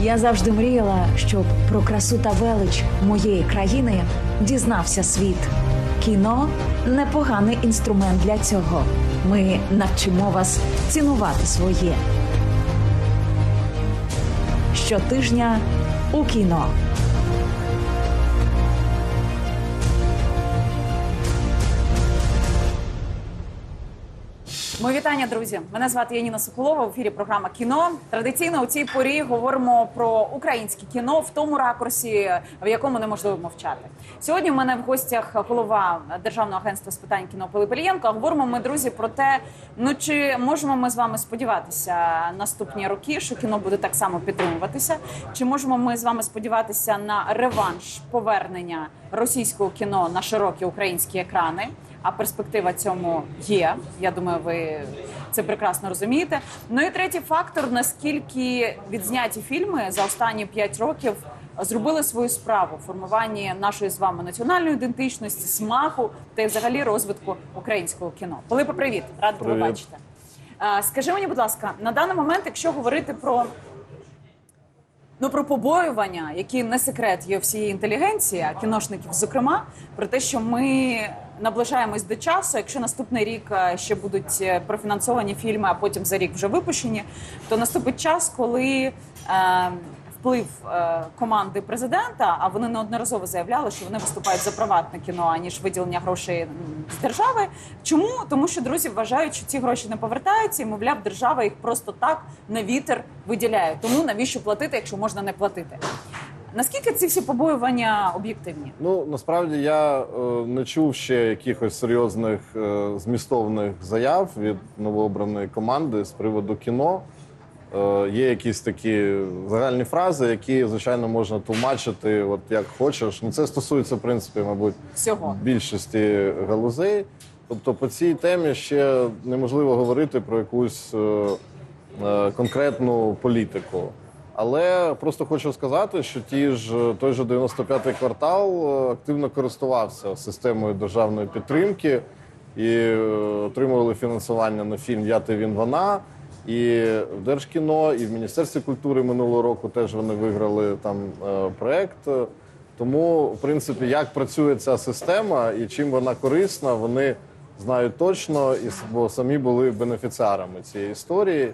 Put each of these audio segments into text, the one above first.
Я завжди мріяла, щоб про красу та велич моєї країни дізнався світ. Кіно непоганий інструмент для цього. Ми навчимо вас цінувати своє. Щотижня у кіно. Мої вітання, друзі. Мене звати Яніна Соколова. В ефірі програма кіно. Традиційно у цій порі говоримо про українське кіно в тому ракурсі, в якому неможливо мовчати. Сьогодні в мене в гостях голова Державного агентства з питань кіно Пилип Ілієнко. А Говоримо ми, друзі, про те, ну чи можемо ми з вами сподіватися наступні роки, що кіно буде так само підтримуватися? Чи можемо ми з вами сподіватися на реванш повернення російського кіно на широкі українські екрани? А перспектива цьому є. Я думаю, ви це прекрасно розумієте. Ну і третій фактор: наскільки відзняті фільми за останні п'ять років зробили свою справу в формуванні нашої з вами національної ідентичності, смаку та й взагалі розвитку українського кіно. Пилипе, привіт, рада тебе бачити. Скажи мені, будь ласка, на даний момент, якщо говорити про Ну про побоювання, які не секрет є всієї інтелігенції, а кіношників, зокрема, про те, що ми наближаємось до часу. Якщо наступний рік е, ще будуть е, профінансовані фільми, а потім за рік вже випущені, то наступить час, коли е, вплив команди президента, а вони неодноразово заявляли, що вони виступають за приватне кіно, аніж виділення грошей з держави. Чому? Тому що друзі вважають, що ці гроші не повертаються, і мовляв, держава їх просто так на вітер виділяє. Тому навіщо платити, якщо можна не платити? Наскільки ці всі побоювання об'єктивні? Ну насправді я е, не чув ще якихось серйозних е, змістовних заяв від новообраної команди з приводу кіно. Е, є якісь такі загальні фрази, які звичайно можна тлумачити, от як хочеш. Ну це стосується в принципі, мабуть, Всього. більшості галузей. Тобто по цій темі ще неможливо говорити про якусь е, е, конкретну політику. Але просто хочу сказати, що ті ж той же 95-й квартал е, активно користувався системою державної підтримки і е, отримували фінансування на фільм Я ти він вона. І в Держкіно, і в Міністерстві культури минулого року теж вони виграли там е, проект. Тому, в принципі, як працює ця система і чим вона корисна, вони знають точно, і бо самі були бенефіціарами цієї історії.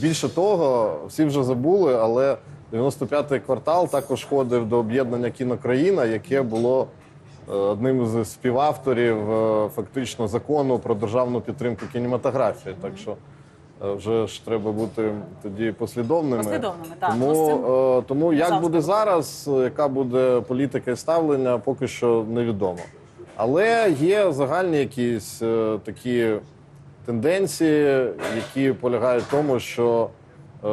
Більше того, всі вже забули, але 95-й квартал також входив до об'єднання кінокраїна, яке було е, одним з співавторів е, фактично закону про державну підтримку кінематографії. Так що е, вже ж треба бути тоді послідовними. Послідовними, так. Тому, тому як завжди буде зараз, яка буде політика і ставлення, поки що невідомо. Але є загальні якісь такі тенденції, які полягають в тому, що е,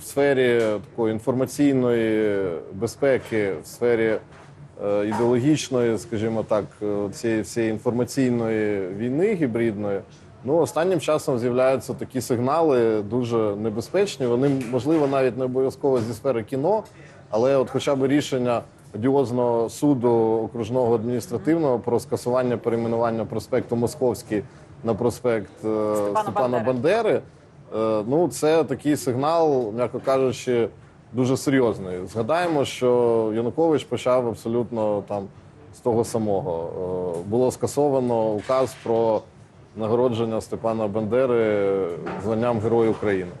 в сфері такої інформаційної безпеки, в сфері е, ідеологічної, скажімо так, е, цієї всієї інформаційної війни гібридної. Ну, останнім часом з'являються такі сигнали дуже небезпечні. Вони можливо навіть не обов'язково зі сфери кіно, але от хоча б рішення одіозного суду окружного адміністративного про скасування перейменування проспекту Московський на проспект е, Степана Степана, Бандери. Бандери. Е, ну, це такий сигнал, м'яко кажучи, дуже серйозний. Згадаємо, що Янукович почав абсолютно там з того самого. Е, було скасовано указ про нагородження Степана Бандери званням Герой України.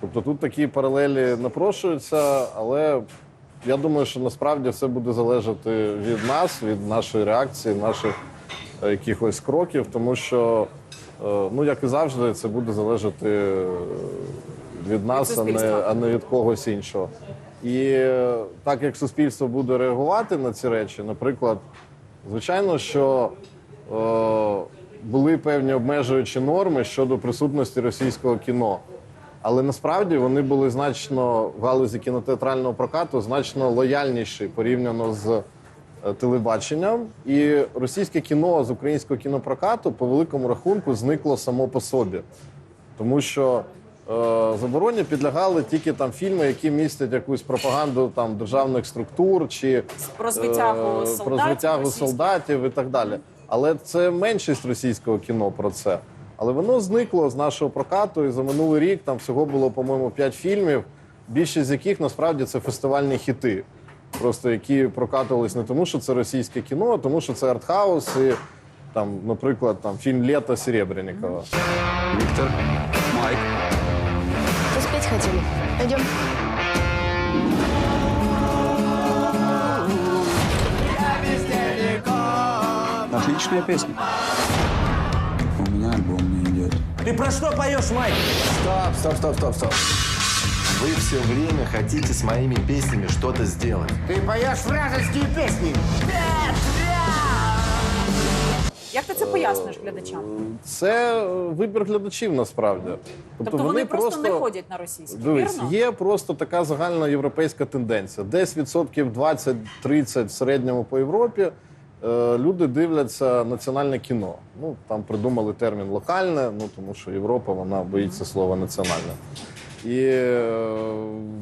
Тобто тут такі паралелі напрошуються, але я думаю, що насправді все буде залежати від нас, від нашої реакції, наших якихось кроків, тому що, ну як і завжди, це буде залежати е, від нас, а не, а не від когось іншого. І е, так як суспільство буде реагувати на ці речі, наприклад, звичайно, що е, були певні обмежуючі норми щодо присутності російського кіно. Але насправді вони були значно в галузі кінотеатрального прокату значно лояльніші порівняно з е, телебаченням, і російське кіно з українського кінопрокату по великому рахунку зникло само по собі. Тому що е, забороні підлягали тільки там фільми, які містять якусь пропаганду там державних структур чи Про звитягу е, солдатів про звитягу солдатів і так далі. Але це меншість російського кіно про це. Але воно зникло з нашого прокату, і за минулий рік там всього було, по-моєму, 5 фільмів, більшість з яких насправді це фестивальні хіти. Просто які прокатувались не тому, що це російське кіно, а тому, що це артхаус і там, наприклад, там фільм Лето Серебренникова. Виктор, Майк. Успеть хотели. Пойдем. Отличная песня. У меня альбом не идет. Ты про что поешь, Майк? Стоп, стоп, стоп, стоп, стоп. Вы все время хотите с моими песнями что-то сделать. Ты поешь вражеские песни. Як ти це поясниш глядачам? Це вибір глядачів насправді. Тобто вони, просто, не ходять на російські, Дивись, вірно? є просто така загальна європейська тенденція. Десь відсотків 20-30 в середньому по Європі е, люди дивляться національне кіно. Ну там придумали термін локальне, ну тому що Європа вона боїться слова національне. І е,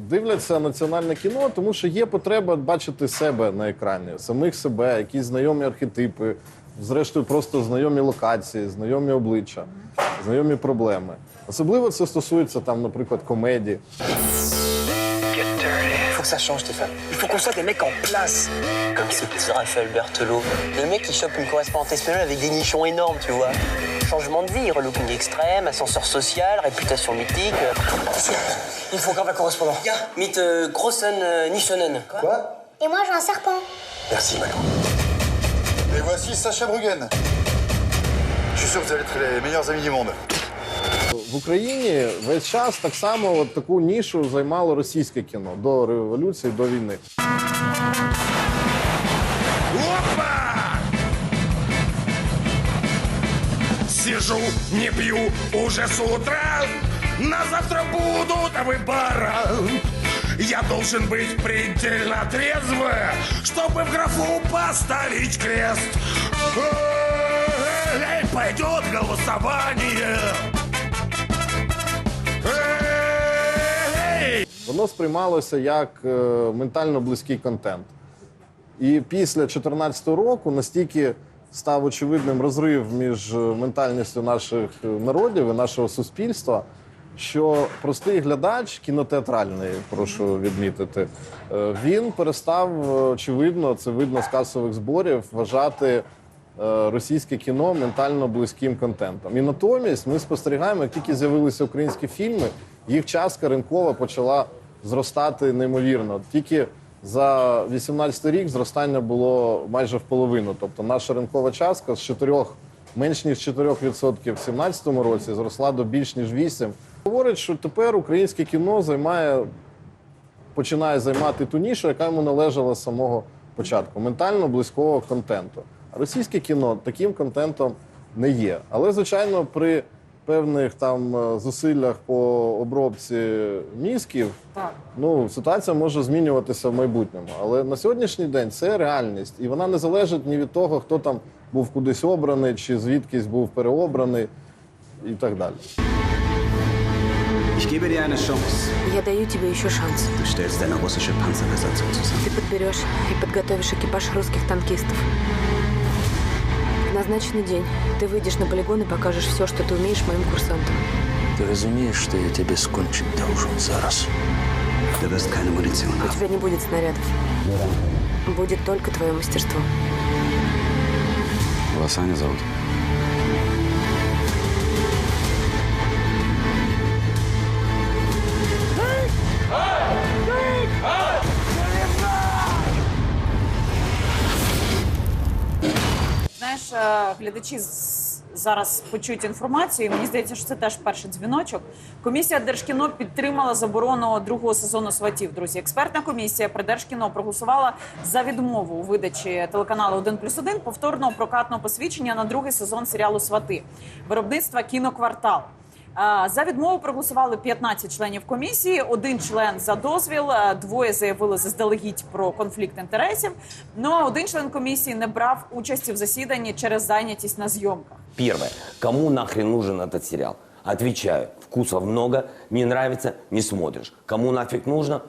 дивляться національне кіно, тому що є потреба бачити себе на екрані, самих себе, якісь знайомі архетипи, зрештою, просто знайомі локації, знайомі обличчя, знайомі проблеми. Особливо це стосується там, наприклад, комедії. Que ça change, Stéphane. Il faut qu'on soit des mecs en place. Comme ce petit Raphaël Berthelot. Le mec qui chope une correspondante espagnole avec des nichons énormes, tu vois. Changement de vie, relooking extrême, ascenseur social, réputation mythique. Il me faut grave un correspondant. Gars, meet euh, Grossen euh, Nishonen. Quoi Et moi, j'ai un serpent. Merci, Manon. Et voici Sacha Bruggen. Je suis sûr que vous allez être les meilleurs amis du monde. В Україні весь час так само от таку нішу займало російське кіно до революції, до війни. Сижу, не пью уже с утра, на завтра будут выбора. Я должен быть предельно трезв, чтобы в графу поставить крест. Эй, пойдет голосование. Воно сприймалося як е, ментально близький контент. І після 2014 року настільки став очевидним розрив між е, ментальністю наших е, народів і нашого суспільства, що простий глядач кінотеатральний, прошу відмітити, він перестав очевидно, це видно з касових зборів, вважати російське кіно ментально близьким контентом. І натомість ми спостерігаємо, як тільки з'явилися українські фільми, їх частка ринкова почала зростати неймовірно. Тільки за 18 рік зростання було майже в половину. Тобто наша ринкова частка з 4, менш ніж 4% в 2017 році зросла до більш ніж 8%. Говорить, що тепер українське кіно займає починає займати ту нішу, яка йому належала з самого початку ментально близького контенту. А російське кіно таким контентом не є. Але, звичайно, при певних там е, зусиллях по обробці мізків Так. ну, ситуація може змінюватися в майбутньому. Але на сьогоднішній день це реальність, і вона не залежить ні від того, хто там був кудись обраний, чи звідкись був переобраний, і так далі. Ich gebe dir eine Chance. Я даю тебе еще шанс. Du stellst deine russische Panzerbesatzung zusammen. Ты подберешь и подготовишь экипаж русских танкистов. Назначенный день ты выйдешь на полигон и покажешь все, что ты умеешь моим курсантам. Ты разумеешь, что я тебе скончить должен зараз? У тебя не будет снарядов. Будет только твое мастерство. Вас Аня зовут? Знаєш, е, глядачі зараз почують інформацію, і мені здається, що це теж перший дзвіночок. Комісія Держкіно підтримала заборону другого сезону сватів. Друзі, експертна комісія при Держкіно проголосувала за відмову у видачі телеканалу «1 плюс 1» повторного прокатного посвідчення на другий сезон серіалу Свати виробництва кіноквартал. А, За відмову проголосували 15 членів комісії, один член за дозвіл, е, двоє заявили заздалегідь про конфлікт інтересів. Ну а один член комісії не брав участі в засіданні через зайнятість на зйомках. Первое. Кому нахрен нужен этот сериал? Отвечаю. Вкусов много, не нравится, не смотришь. Кому нафиг нужно?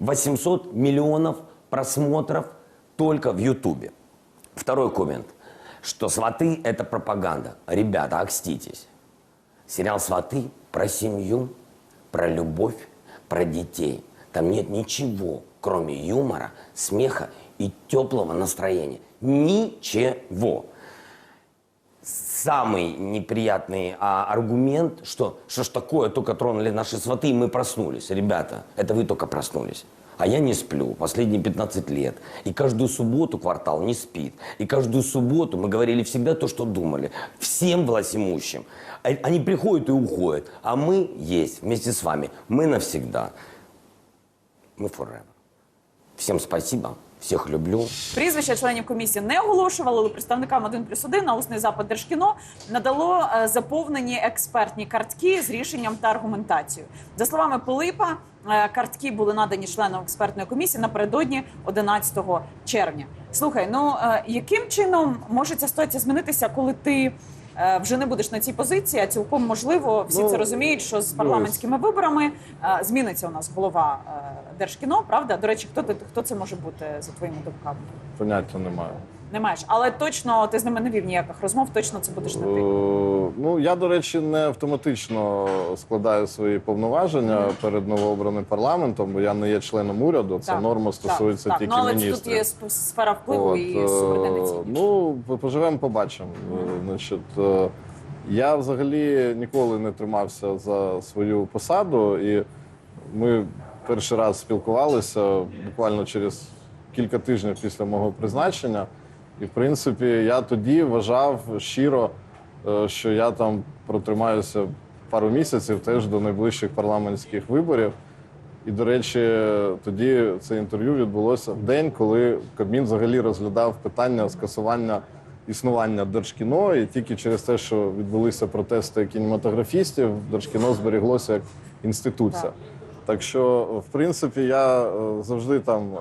800 миллионов просмотров только в Ютубе. Второй коммент. Что «Сваты» — это пропаганда. Ребята, окститесь. Сериал «Сваты» про семью, про любовь, про детей. Там нет ничего, кроме юмора, смеха и теплого настроения. Ничего самый неприятный а, аргумент, что что ж такое, только тронули наши сваты, и мы проснулись. Ребята, это вы только проснулись. А я не сплю последние 15 лет. И каждую субботу квартал не спит. И каждую субботу мы говорили всегда то, что думали. Всем властимущим. А- Они приходят и уходят. А мы есть вместе с вами. Мы навсегда. Мы forever. Всем спасибо. Всех люблю. Прізвища членів комісії не оголошували, але представникам 1 плюс 1 на усний запит Держкіно надало е, заповнені експертні картки з рішенням та аргументацією. За словами Пилипа, е, картки були надані членам експертної комісії напередодні 11 червня. Слухай, ну е, яким чином може ця ситуація змінитися, коли ти е, вже не будеш на цій позиції? А цілком можливо, всі Ну, це розуміють, що з парламентськими виборами е, зміниться у нас голова е, Держкіно. Правда? До речі, хто ти хто це може бути за твоїми думками? Поняття немає. Не маєш, але точно ти з ними не вів ніяких розмов. Точно це будеш не ти. Е, Ну я до речі не автоматично складаю свої повноваження перед новообраним парламентом, бо я не є членом уряду. Це Так, норма стосується так, тільки ну, але міністрів. тут є сп- сфера впливу і е. Ну, поживемо, побачимо. Е, Значить, е, я взагалі ніколи не тримався за свою посаду, і ми перший раз спілкувалися буквально через кілька тижнів після мого призначення. І, в принципі, я тоді вважав щиро, е, що я там протримаюся пару місяців теж до найближчих парламентських виборів. І, до речі, тоді це інтерв'ю відбулося в день, коли Кабмін взагалі розглядав питання скасування існування Держкіно. І тільки через те, що відбулися протести кінематографістів, Держкіно зберіглося як інституція. Так. Що, в принципі, я е, завжди там е,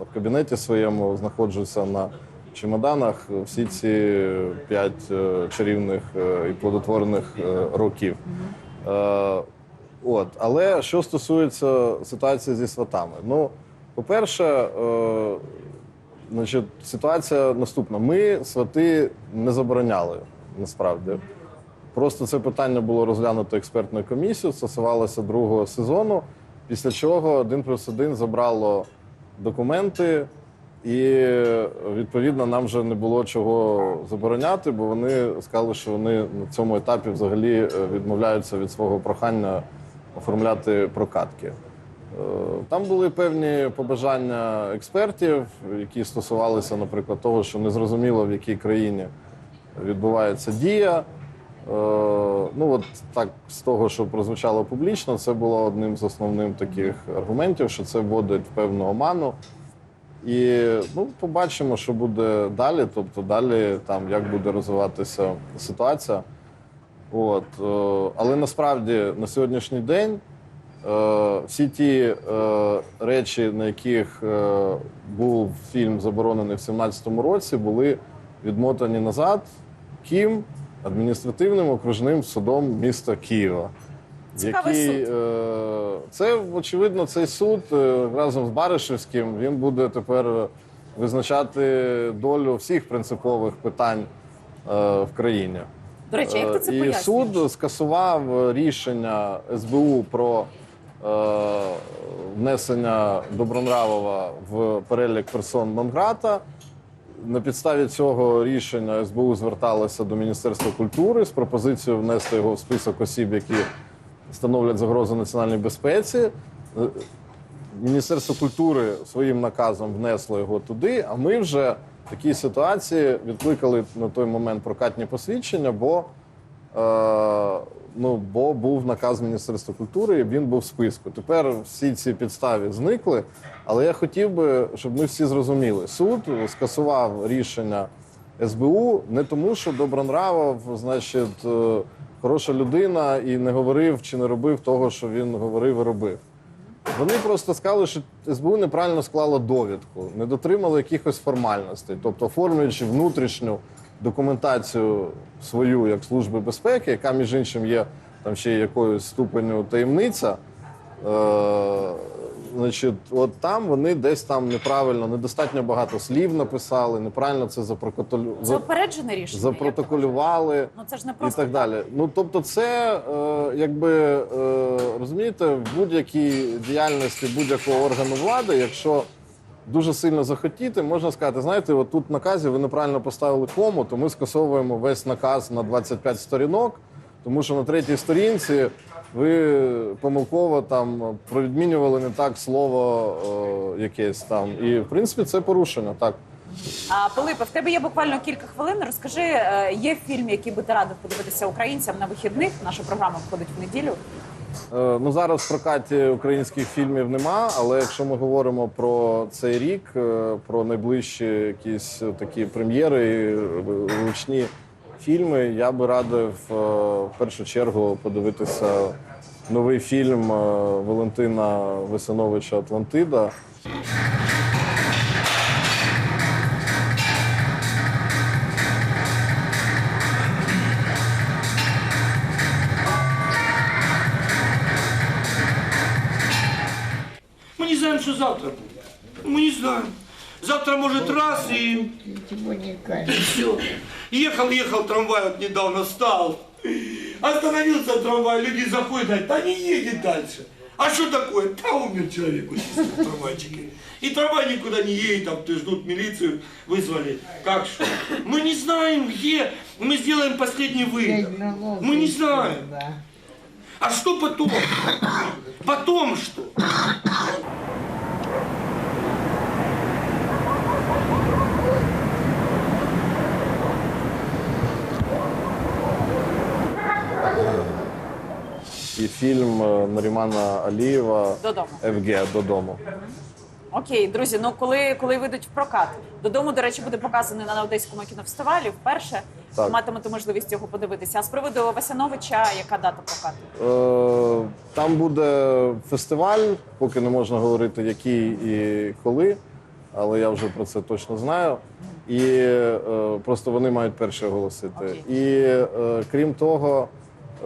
в кабінеті своєму знаходжуся на чемоданах всі ці п'ять е, чарівних е, і плодотворних е, років. От, але що стосується ситуації зі сватами, ну, по-перше, е, значить, ситуація наступна. Ми свати не забороняли насправді. Просто це питання було розглянуто експертною комісією, стосувалося другого сезону, після чого один плюс один забрало документи, і відповідно нам вже не було чого забороняти, бо вони сказали, що вони на цьому етапі взагалі е, відмовляються від свого прохання оформляти прокатки. Е, Там були певні побажання експертів, які стосувалися, наприклад, того, що незрозуміло в якій країні відбувається дія. Е, Ну от так з того, що прозвучало публічно, це було одним з основних таких аргументів, що це вводить в певну оману. І ну, побачимо, що буде далі. Тобто далі там як буде розвиватися ситуація. От, е, але насправді на сьогоднішній день е, всі ті е, речі, на яких був фільм заборонений в 2017 році, були відмотані назад Ким адміністративним окружним судом міста Києва. Цікавий який, суд. е, це, очевидно, цей суд е, разом з Баришевським він буде тепер визначати долю всіх принципових питань е, в країні. До речі, як ти це І пояснюєш? суд скасував рішення СБУ про е, внесення Добронравова в перелік персон Монграта. На підставі цього рішення СБУ зверталося до Міністерства культури з пропозицією внести його в список осіб, які становлять загрозу національній безпеці. Е, Міністерство культури своїм наказом внесло його туди, а ми вже в такій ситуації відкликали на той момент прокатні посвідчення, бо, е, ну, бо був наказ Міністерства культури, і він був в списку. Тепер всі ці підстави зникли. Але я хотів би, щоб ми всі зрозуміли, суд скасував рішення СБУ не тому, що Добронравов, значить, е, хороша людина і не говорив чи не робив того, що він говорив і робив. Вони просто сказали, що СБУ неправильно склала довідку, не дотримали якихось формальностей, тобто оформлюючи внутрішню документацію свою як служби безпеки, яка між іншим є там ще якоюсь ступеню таємниця. Е, значить, от там вони десь там неправильно, недостатньо багато слів написали, неправильно це запротоколю... Це рішення. запротоколювали Ну це ж не і просто так далі. Ну тобто, це е, якби е, розумієте, в будь-якій діяльності будь-якого органу влади, якщо дуже сильно захотіти, можна сказати, знаєте, от тут в наказі ви неправильно поставили кому, то ми скасовуємо весь наказ на 25 сторінок, тому що на третій сторінці. Ви помилково там провідмінювали не так слово е, якесь там, і в принципі це порушення. Так А Пилипе, в тебе є буквально кілька хвилин. Розкажи, е, є фільм, який би ти радив подивитися українцям на вихідних. Наша програма входить в неділю. Е, Ну зараз в прокаті українських фільмів нема, але якщо ми говоримо про цей рік, е, про найближчі якісь такі прем'єри, і ручні фільми, я би радив е, в першу чергу подивитися новий фільм е, Валентина Весиновича Атлантида. Мы не знаем, что завтра будет. Мы не знаем. Завтра может раз и... Все. Ехал, ехал трамвай, вот недавно встал. Остановился трамвай, люди заходят, говорят, да не едет дальше. А что такое? Да умер человек в трамвайчике. И трамвай никуда не едет, там ты ждут милицию, вызвали. Как что? Мы не знаем, где. Мы сделаем последний выдох. Мы не знаем. А что потом? Потом что? І фільм е, Нарімана Алієва Додому. ФГ додому. Окей, друзі. Ну коли, коли вийдуть в прокат, додому, до речі, буде показаний на Одеському кінофестивалі. Вперше Так. матимете можливість його подивитися. А з приводу Васяновича, яка дата прокату? Е, Там буде фестиваль, поки не можна говорити, який і коли, але я вже про це точно знаю. І е, просто вони мають перші оголосити. Окей. І е, крім того,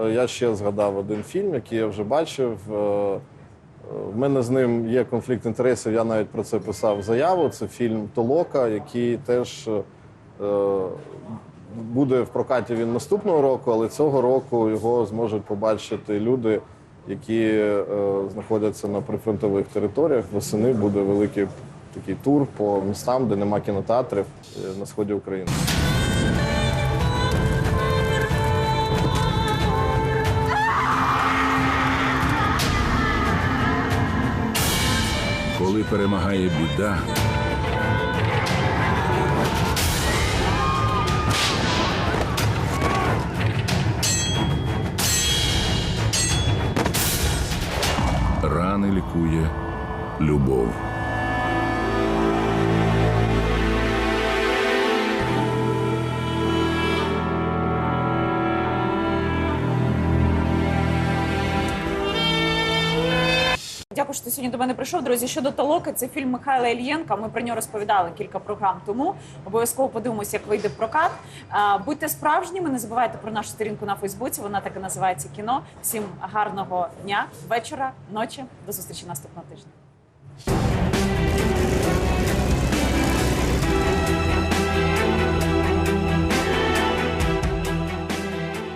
е, я ще згадав один фільм, який я вже бачив. Е, е, В мене з ним є конфлікт інтересів. Я навіть про це писав заяву. Це фільм Толока, який теж е, буде в прокаті він наступного року, але цього року його зможуть побачити люди, які е, знаходяться на прифронтових територіях. Восени буде великий такий тур по містам, де нема кінотеатрів е, на сході України. Коли перемагає біда, рани лікує любов. Дякую, що ти сьогодні до мене прийшов. Друзі, щодо Толоки, це фільм Михайла Ільєнка. Ми про нього розповідали кілька програм тому. Обов'язково подивимося, як вийде прокат. Будьте справжніми, не забувайте про нашу сторінку на Фейсбуці. Вона так і називається кіно. Всім гарного дня, вечора, ночі. До зустрічі наступного тижня.